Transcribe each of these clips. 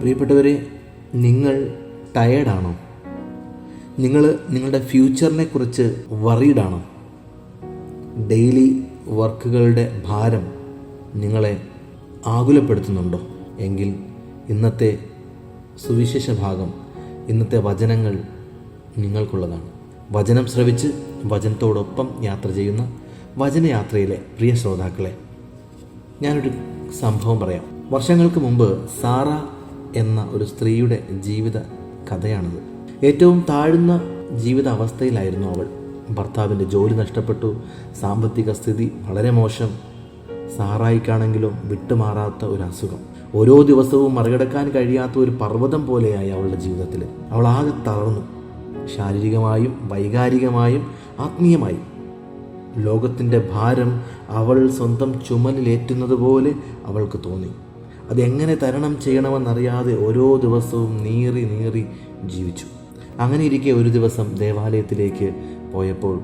പ്രിയപ്പെട്ടവരെ നിങ്ങൾ ടയേർഡാണോ നിങ്ങൾ നിങ്ങളുടെ ഫ്യൂച്ചറിനെ കുറിച്ച് വറീഡാണോ ഡെയിലി വർക്കുകളുടെ ഭാരം നിങ്ങളെ ആകുലപ്പെടുത്തുന്നുണ്ടോ? എങ്കിൽ ഇന്നത്തെ സുവിശേഷ ഭാഗം ഇന്നത്തെ വചനങ്ങൾ നിങ്ങൾക്കുള്ളതാണ്. വചനം ശ്രവിച്ച് വചനത്തോടൊപ്പം യാത്ര ചെയ്യുന്ന വചനയാത്രയിലെ പ്രിയ ശ്രോതാക്കളെ ഞാനൊരു സംഭവം പറയാം. വർഷങ്ങൾക്ക് മുമ്പ് സാറ എന്ന ഒരു സ്ത്രീയുടെ ജീവിത കഥയാണിത്. ഏറ്റവും താഴ്ന്ന ജീവിത അവസ്ഥയിലായിരുന്നു അവൾ. ഭർത്താവിന്റെ ജോലി നഷ്ടപ്പെട്ടു സാമ്പത്തിക സ്ഥിതി വളരെ മോശം സാറായിക്കാണെങ്കിലും വിട്ടുമാറാത്ത ഒരു അസുഖം. ഓരോ ദിവസവും മറികടക്കാൻ കഴിയാത്ത ഒരു പർവതം പോലെയായി അവളുടെ ജീവിതത്തിൽ അവൾ ആകെ തളർന്നു. ശാരീരികമായും വൈകാരികമായും ആത്മീയമായും. ലോകത്തിന്റെ ഭാരം അവൾ സ്വന്തം ചുമലിലേറ്റുന്നത് പോലെ അവൾക്ക് തോന്നി. അതെങ്ങനെ തരണം ചെയ്യണമെന്നറിയാതെ ഓരോ ദിവസവും നീറി നീറി ജീവിച്ചു. അങ്ങനെ ഇരിക്കെ ഒരു ദിവസം ദേവാലയത്തിലേക്ക് പോയപ്പോൾ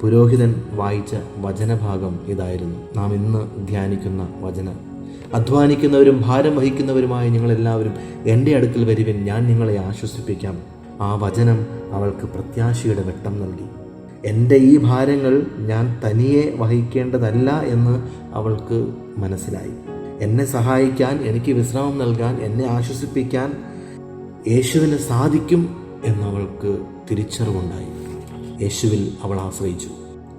പുരോഹിതൻ വായിച്ച വചനഭാഗം ഇതായിരുന്നു. നാം ഇന്ന് ധ്യാനിക്കുന്ന വചനം. അധ്വാനിക്കുന്നവരും ഭാരം വഹിക്കുന്നവരുമായ നിങ്ങളെല്ലാവരും എന്റെ അടുക്കൽ വരുവിൻ ഞാൻ നിങ്ങളെ ആശ്വസിപ്പിക്കാം. ആ വചനം അവൾക്ക് പ്രത്യാശയുടെ വെട്ടം നൽകി. എന്റെ ഈ ഭാരങ്ങൾ ഞാൻ തനിയെ വഹിക്കേണ്ടതല്ല എന്ന് അവൾക്ക് മനസ്സിലായി. എന്നെ സഹായിക്കാൻ എനിക്ക് വിശ്രമം നൽകാൻ എന്നെ ആശ്വസിപ്പിക്കാൻ യേശുവിന് സാധിക്കും എന്നവൾക്ക് തിരിച്ചറിവുണ്ടായി. യേശുവിൽ അവൾ ആശ്രയിച്ചു.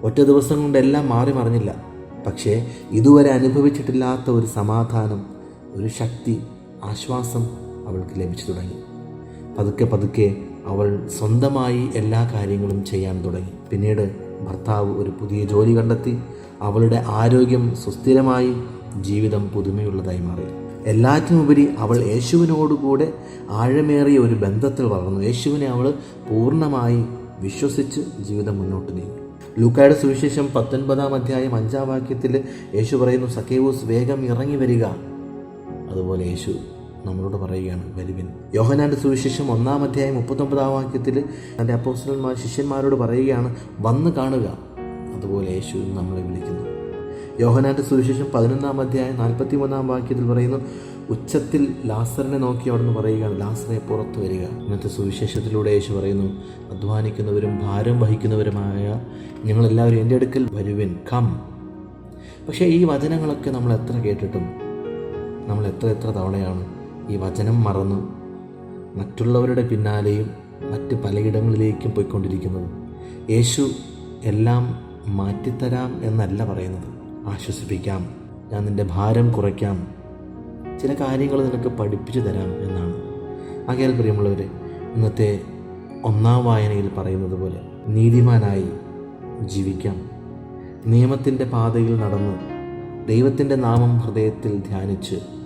ഒറ്റ ദിവസം കൊണ്ട് എല്ലാം മാറി മറിഞ്ഞില്ല. പക്ഷേ ഇതുവരെ അനുഭവിച്ചിട്ടില്ലാത്ത ഒരു സമാധാനം ഒരു ശക്തി ആശ്വാസം അവൾക്ക് ലഭിച്ചു തുടങ്ങി. പതുക്കെ പതുക്കെ അവൾ സ്വന്തമായി എല്ലാ കാര്യങ്ങളും ചെയ്യാൻ തുടങ്ങി. പിന്നീട് ഭർത്താവ് ഒരു പുതിയ ജോലി കണ്ടെത്തി. അവളുടെ ആരോഗ്യം സുസ്ഥിരമായി. ജീവിതം പുതുമയുള്ളതായി മാറി. എല്ലാറ്റിനുപരി അവൾ യേശുവിനോടുകൂടെ ആഴമേറിയ ഒരു ബന്ധത്തിൽ വളർന്നു. യേശുവിനെ അവൾ പൂർണമായി വിശ്വസിച്ച് ജീവിതം മുന്നോട്ട് നീങ്ങി. ലൂക്കായുടെ സുവിശേഷം പത്തൊൻപതാം അധ്യായം അഞ്ചാം വാക്യത്തിൽ യേശു പറയുന്നു സക്കേവൂസ് വേഗം ഇറങ്ങി വരിക. അതുപോലെ യേശു നമ്മളോട് പറയുകയാണ് വരുവിൻ. യോഹനാന്റെ സുവിശേഷം ഒന്നാം അധ്യായം മുപ്പത്തൊമ്പതാം വാക്യത്തിൽ തന്റെ അപ്പോസ്റ്റലന്മാർ ശിഷ്യന്മാരോട് പറയുകയാണ് വന്ന് കാണുക. അതുപോലെ യേശു നമ്മളെ വിളിക്കുന്നു. യോഹനാന്റെ സുവിശേഷം പതിനൊന്നാം അധ്യായം നാൽപ്പത്തി മൂന്നാം വാക്യത്തിൽ പറയുന്നു ഉച്ചത്തിൽ ലാസറിനെ നോക്കി അവിടുന്ന് പറയുകയാണ് ലാസറെ പുറത്തു വരിക. ഇന്നത്തെ സുവിശേഷത്തിലൂടെ യേശു പറയുന്നു അധ്വാനിക്കുന്നവരും ഭാരം വഹിക്കുന്നവരുമായ ഞങ്ങളെല്ലാവരും എന്റെ അടുക്കൽ വരുവിൻ. കം. പക്ഷേ ഈ വചനങ്ങളൊക്കെ നമ്മൾ എത്ര കേട്ടിട്ടും നമ്മൾ എത്ര എത്ര തവണയാണ് ഈ വചനം മറന്ന്. മറ്റുള്ളവരുടെ പിന്നാലെയും മറ്റ് പലയിടങ്ങളിലേക്കും പോയിക്കൊണ്ടിരിക്കുന്നത് യേശു എല്ലാം മാറ്റിത്തരാം എന്നല്ല പറയുന്നത്. ആശ്വസിപ്പിക്കാം. ഞാൻ നിന്റെ ഭാരം കുറയ്ക്കാം. ചില കാര്യങ്ങൾ നിനക്ക് പഠിപ്പിച്ചു തരാം എന്നാണ്. ആകയാൽ പ്രിയമുള്ളവർ ഇന്നത്തെ ഒന്നാം വായനയിൽ പറയുന്നത് പോലെ നീതിമാനായി ജീവിക്കാം. നിയമത്തിന്റെ പാതയിൽ നടന്ന് ദൈവത്തിന്റെ നാമം ഹൃദയത്തിൽ ധ്യാനിച്ച്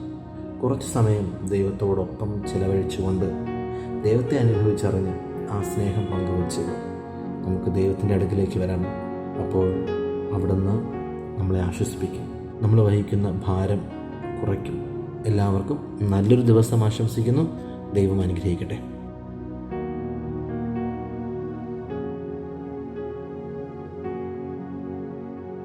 കുറച്ച് സമയം ദൈവത്തോടൊപ്പം ചിലവഴിച്ചുകൊണ്ട് ദൈവത്തെ അനുഭവിച്ചറിഞ്ഞ് ആ സ്നേഹം പങ്കുവച്ച് നമുക്ക് ദൈവത്തിന്റെ അടുക്കിലേക്ക് വരാം. അപ്പോൾ അവിടുന്ന് നമ്മളെ ആശ്വസിപ്പിക്കും. നമ്മൾ വഹിക്കുന്ന ഭാരം കുറയ്ക്കും. എല്ലാവർക്കും നല്ലൊരു ദിവസം ആശംസിക്കുന്നു. ദൈവം അനുഗ്രഹിക്കട്ടെ.